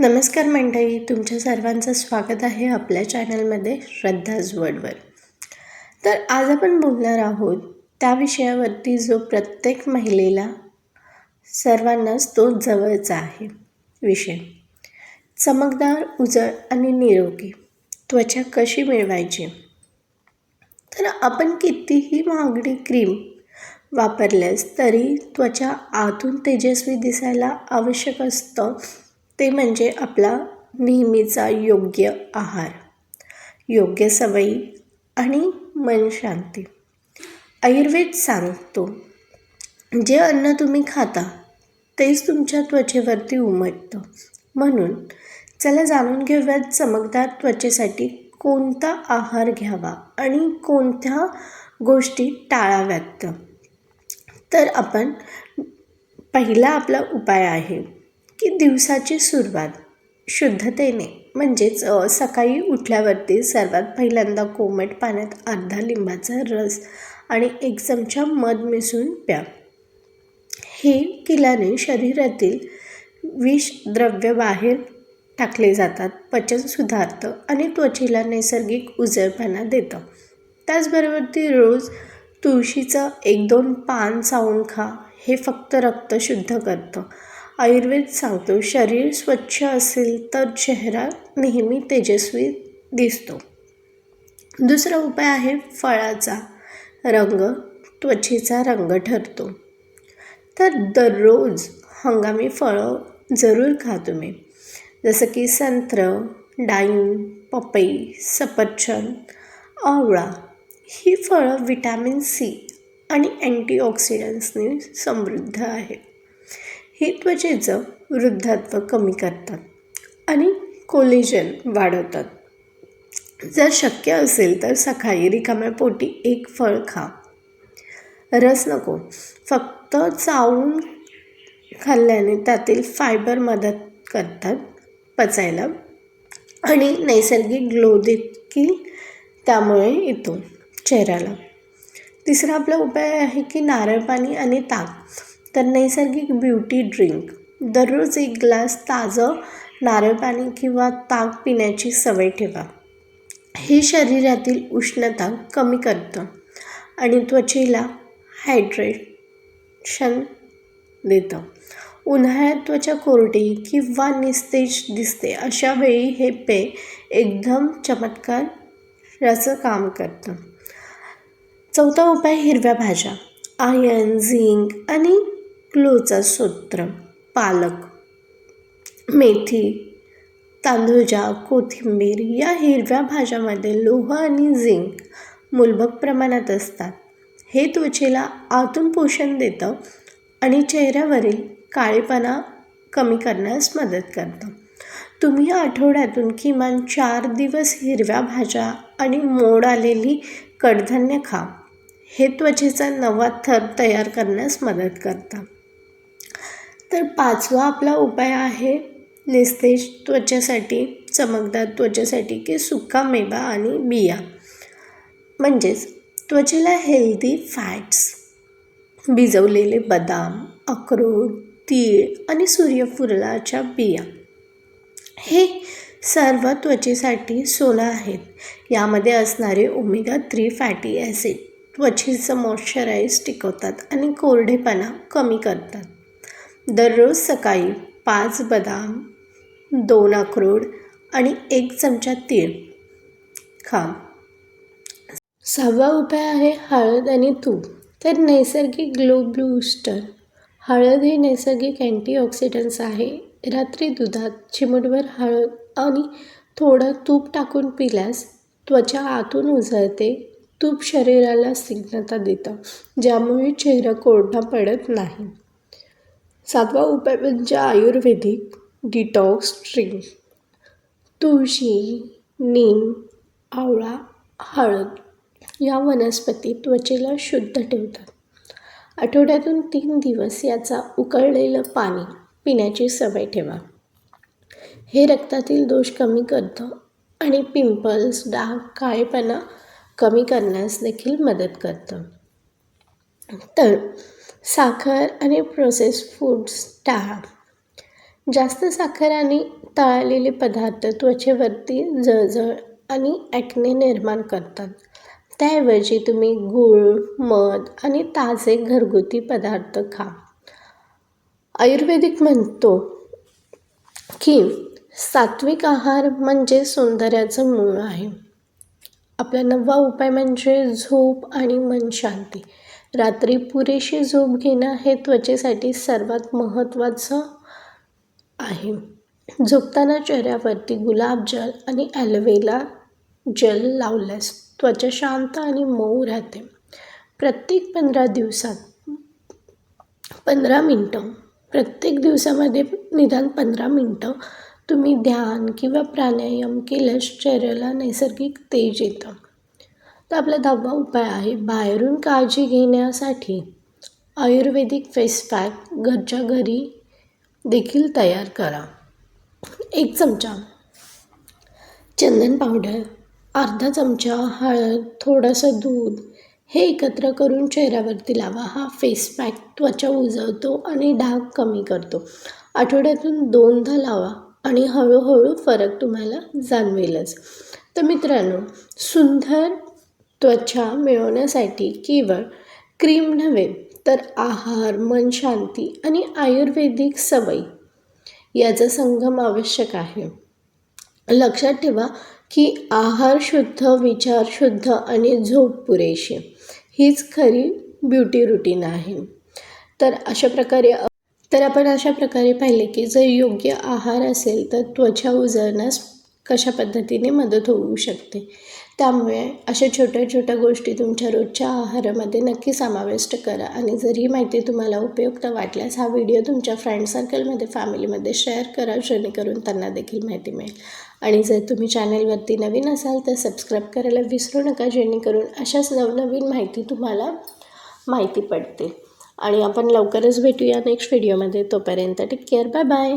नमस्कार मंडळी तुमच्या सर्वांचं स्वागत आहे आपल्या चॅनलमध्ये श्रद्धाजवडवर तर आज आपण बोलणार आहोत त्या विषयावरती जो प्रत्येक महिलेला सर्वांनाच तो जवळचा आहे विषय. चमकदार उजळ आणि निरोगी त्वचा कशी मिळवायची? तर आपण कितीही महागडी क्रीम वापरल्यास तरी त्वचा आतून तेजस्वी दिसायला आवश्यक असतं ते म्हणजे आपला नेहमीचा योग्य आहार योग्य सवयी आणि मन शांती. आयुर्वेद सांगतो जे अन्न तुम्ही खाता तेच तुमच्या त्वचेवरती उमटतं. म्हणून चला जाणून घेऊयात चमकदार त्वचेसाठी कोणता आहार घ्यावा आणि कोणत्या गोष्टी टाळाव्यात. तर आपण पहिला आपला उपाय आहे की दिवसाची सुरुवात शुद्धतेने म्हणजेच सकाळी उठल्यावरती सर्वात पहिल्यांदा कोमट पाण्यात अर्धा लिंबाचा रस आणि एक चमचा मध मिसळून प्या. हे केल्याने शरीरातील विष द्रव्य बाहेर टाकले जातात पचन सुधारतं आणि त्वचेला नैसर्गिक उजळपणा देतं. त्याचबरोबर ती रोज तुळशीचं एक दोन पान चावून खा हे फक्त रक्त शुद्ध करतं. आयुर्वेद सांगतो शरीर स्वच्छ असेल तर चेहरा नेहमी तेजस्वी दिसतो. दुसरा उपाय आहे फळाचा रंग त्वचेचा रंग ठरतो. तर दररोज हंगामी फळं जरूर खा तुम्ही. जसं की संत्र डाळिंब पपई सफरचंद आवळा ही फळं विटॅमिन सी आणि अँटीऑक्सिडंट्सनी समृद्ध आहेत. ही त्वचेचं वृद्धात्व कमी करतात आणि कोलेजन वाढवतात. जर शक्य असेल तर सकाळी रिकाम्या पोटी एक फळ खा. रस नको. फक्त चावून खाल्ल्याने त्यातील फायबर मदत करतात पचायला आणि नैसर्गिक ग्लो देखील त्यामुळे येतो चेहऱ्याला. तिसरा आपला उपाय आहे की नारळ पाणी आणि ताक. तर नैसर्गिक ब्युटी ड्रिंक. दररोज एक ग्लास ताजं नारळ पाणी किंवा ताक पिण्याची सवय ठेवा. हे शरीरातील उष्णता कमी करतं आणि त्वचेला हायड्रेशन देतं. उन्हाळ्यात त्वचा कोरडी किंवा निस्तेज दिसते अशा वेळी हे पेय एकदम चमत्कार याचं काम करतं. चौथा उपाय हिरव्या भाज्या. आयन झिंक आणि क्लोचा सूत्र पालक मेथी तांदूळजा कोथिंबीर या हिरव्या भाज्यामध्ये लोह आणि झिंक मूलभूत प्रमाणात असतात. हे त्वचेला आतून पोषण देतं आणि चेहऱ्यावरील काळेपणा कमी करण्यास मदत करतं. तुम्ही आठवड्यातून किमान चार दिवस हिरव्या भाज्या आणि मोड आलेली कडधान्य खा. हे त्वचेचा नवा थर तयार करण्यास मदत करतं. तर पाचवा आपला उपाय आहे निस्तेज त्वचेसाठी चमकदार त्वचेसाठी की सुका मेवा आणि बिया. म्हणजेच त्वचेला हेल्दी फॅट्स भिजवलेले बदाम अक्रोड तीळ आणि सूर्यफुलाच्या बिया. हे सर्व त्वचेसाठी सोनं आहेत. यामध्ये असणारे ओमेगा थ्री फॅटी ॲसिड त्वचेचं मॉइश्चराईज टिकवतात आणि कोरडेपणा कमी करतात. दररोज सकाळी पाच बदाम दोन अक्रोड आणि एक चमचा तीळ. खा. सहावा उपाय आहे हळद आणि तूप. तर नैसर्गिक ग्लो ब्लूस्टर. हळद हे नैसर्गिक अँटीऑक्सिडंट्स आहे. रात्री दुधात चिमटभर हळद आणि थोडं तूप टाकून पिल्यास त्वचा आतून उजळते. तूप शरीराला स्निग्धता देतं. ज्यामुळे चेहरा कोरडा पडत नाही. सातवा उपाय म्हणजे आयुर्वेदिक डिटॉक्स ड्रिंक. तुळशी नीम आवळा हळद या वनस्पती त्वचेला शुद्ध ठेवतात. आठवड्यातून तीन दिवस याचा उकळलेलं पाणी पिण्याची सवय ठेवा. हे रक्तातील दोष कमी करतं आणि पिंपल्स डाग काळेपणा कमी करण्यास देखील मदत करतं. तर साखर आणि प्रोसेस फूड्स टाळा. जास्त साखर आणि तळलेले पदार्थ त्वचेवरती जळजळ आणि ॲक्ने निर्माण करतात. त्याऐवजी तुम्ही गूळ मध आणि ताजे घरगुती पदार्थ खा. आयुर्वेदिक म्हणतो की सात्विक आहार म्हणजे सौंदर्याचं मूळ आहे. आपला नववा उपाय म्हणजे झोप आणि मन शांती. रात्री पुरेशी झोप घेणं हे त्वचेसाठी सर्वात महत्त्वाचं आहे. झोपताना चेहऱ्यावरती गुलाब जल आणि ॲलोवेला जल लावल्यास त्वचा शांत आणि मऊ राहते. प्रत्येक पंधरा दिवसात पंधरा मिनटं प्रत्येक दिवसामध्ये निदान पंधरा मिनटं तुम्ही ध्यान किंवा प्राणायाम केल्यास चेहऱ्याला नैसर्गिक तेज येतं. तर आपला दहावा उपाय आहे बाहेरून काळजी घेण्यासाठी. आयुर्वेदिक फेस पॅक घरच्या घरी देखील तयार करा. एक चमचा चंदन पावडर अर्धा चमचा हळद थोडंसं दूध हे एकत्र करून चेहऱ्यावरती लावा. हा फेस पॅक त्वचा उजळतो आणि डाग कमी करतो. आठवड्यातून दोनदा लावा आणि हळूहळू फरक तुम्हाला जाणवेलच. तर मित्रांनो सुंदर त्वचा मिळवण्यासाठी केवळ क्रीम नव्हे तर आहार मन शांती आणि आयुर्वेदिक सवयी याचा संगम आवश्यक आहे. लक्षात ठेवा की आहार शुद्ध विचार शुद्ध आणि झोप पुरेशी हीच खरी ब्युटी रुटीन आहे. तर अशा प्रकारे तर आपण अशा प्रकारे पाहिले की जर योग्य आहार असेल तर त्वचा उजळण्यास कशा पद्धतीने मदत होऊ शकते? त्यामुळे अशा छोट्या छोट्या गोष्टी तुमच्या रोजच्या आहारामध्ये नक्की समाविष्ट करा. आणि जर ही माहिती तुम्हाला उपयुक्त वाटल्यास हा व्हिडिओ तुमच्या फ्रेंड सर्कलमध्ये फॅमिलीमध्ये शेअर करा जेणेकरून त्यांना देखील माहिती मिळेल. आणि जर तुम्ही चॅनलवरती नवीन असाल तर सबस्क्राईब करायला विसरू नका जेणेकरून अशाच नवनवीन माहिती तुम्हाला माहिती पडते. आणि आपण लवकरच भेटूया नेक्स्ट व्हिडिओमध्ये तोपर्यंत टेक केअर बाय बाय